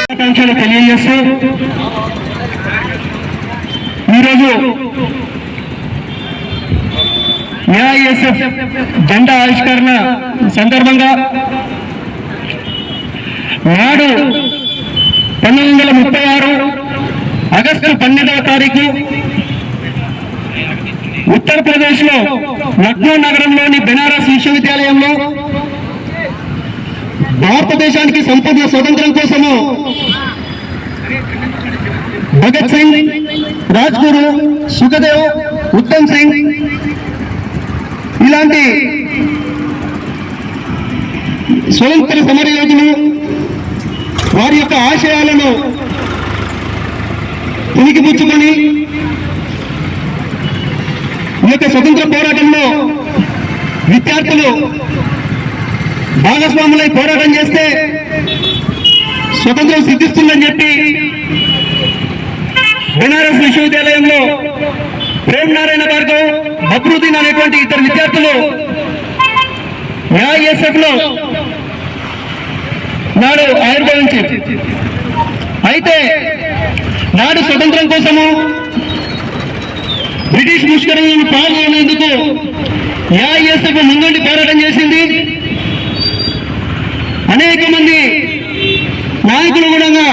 శుభాకాంక్షలు తెలియజేస్తూ ఈరోజు ఏఐఎస్ఎఫ్ జెండా ఆవిష్కరణ సందర్భంగా నాడు పంతొమ్మిది వందల ముప్పై ఆరు ఆగస్టు పన్నెండవ తారీఖు ఉత్తరప్రదేశ్లో లక్నో నగరంలోని బెనారస్ విశ్వవిద్యాలయంలో భారతదేశానికి సంపద స్వతంత్రం కోసము భగత్ సింగ్ రాజ్ గురు సుఖదేవ్ ఉత్తమ్ సింగ్ ఇలాంటి స్వతంత్ర సమర యోధులు వారి యొక్క ఆశయాలను పుచ్చుకొని ఈ యొక్క స్వతంత్ర పోరాటంలో విద్యార్థులు భాగస్వాములై పోరాటం చేస్తే స్వతంత్రం సిద్ధిస్తుందని చెప్పి బెనారస్ విశ్వవిద్యాలయంలో ప్రేమ్ నారాయణ గారితో బక్రుద్దీన్ అనేటువంటి ఇద్దరు విద్యార్థులు ఏఐఎస్ఎఫ్లో నాడు ఆవిర్భవించి అయితే నాడు స్వతంత్రం కోసము బ్రిటిష్ ముష్కరులను పాల్గొనేందుకు ఏఐఎస్ఎఫ్ ముందుండి పోరాటం చేసింది. అనేక మంది నాయకులు కూడా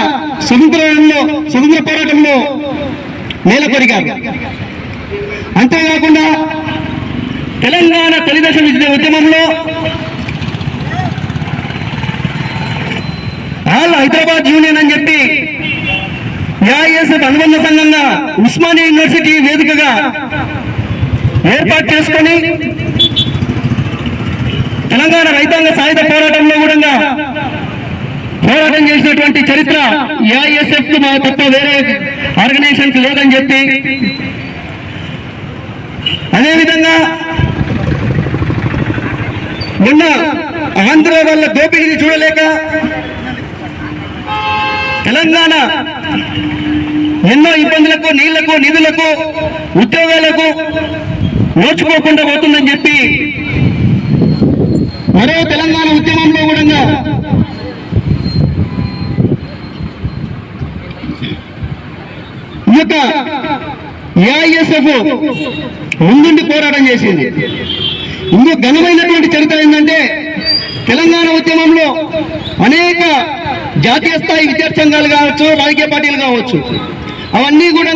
స్వతంత్రంలో స్వతంత్ర పోరాటంలో నేలకొరిగారు అంతేకాకుండా తెలంగాణ తొలిదశ విద్య ఉద్యమంలో ఆల్ హైదరాబాద్ యూనియన్ అని చెప్పి ఏఐఎస్ఎఫ్ అనుబంధ సంఘంగా ఉస్మానియా యూనివర్సిటీ వేదికగా ఏర్పాటు చేసుకొని తెలంగాణ రైతాంగ సాయుధ పోరాటంలో కూడా పోరాటం చేసినటువంటి చరిత్ర ఏఐఎస్ఎఫ్కు తప్ప వేరే ఆర్గనైజేషన్ లేదని చెప్పి అదేవిధంగా మొన్న ఆంధ్ర వాళ్ళ దోపిడీని చూడలేక తెలంగాణ ఎన్నో ఇబ్బందులకు నీళ్ళకు నిధులకు ఉద్యోగాలకు నోచుకోకుండా పోతుందని చెప్పి మరో తెలంగాణ ఉద్యమంలో కూడా ఈ యొక్క ఏఐఎస్ఎఫ్ ముందుండి పోరాటం చేసింది. ఇందుకు ఘనమైనటువంటి చరిత్ర ఏంటంటే తెలంగాణ ఉద్యమంలో అనేక జాతీయ స్థాయి విద్యార్థి సంఘాలు కావచ్చు రాజకీయ పార్టీలు కావచ్చు అవన్నీ కూడా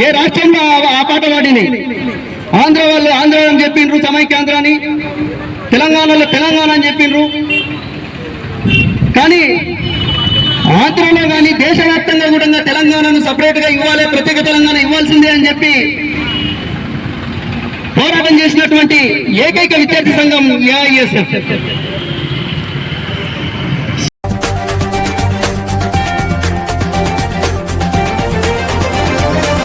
ఏ రాష్ట్రంలో ఆ- పాట పాడినాయి ఆంధ్ర వాళ్ళు ఆంధ్ర అని చెప్పిండ్రు సమైక్యాంధ్ర అని తెలంగాణలో తెలంగాణ అని చెప్పిండ్రు కానీ ఆంధ్రలో కానీ దేశవ్యాప్తంగా కూడా తెలంగాణను సపరేట్గా ఇవ్వాలి ప్రత్యేక తెలంగాణ ఇవ్వాల్సిందే అని చెప్పి పోరాటం చేసినటువంటి ఏకైక విద్యార్థి సంఘం ఏఐఎస్ఎఫ్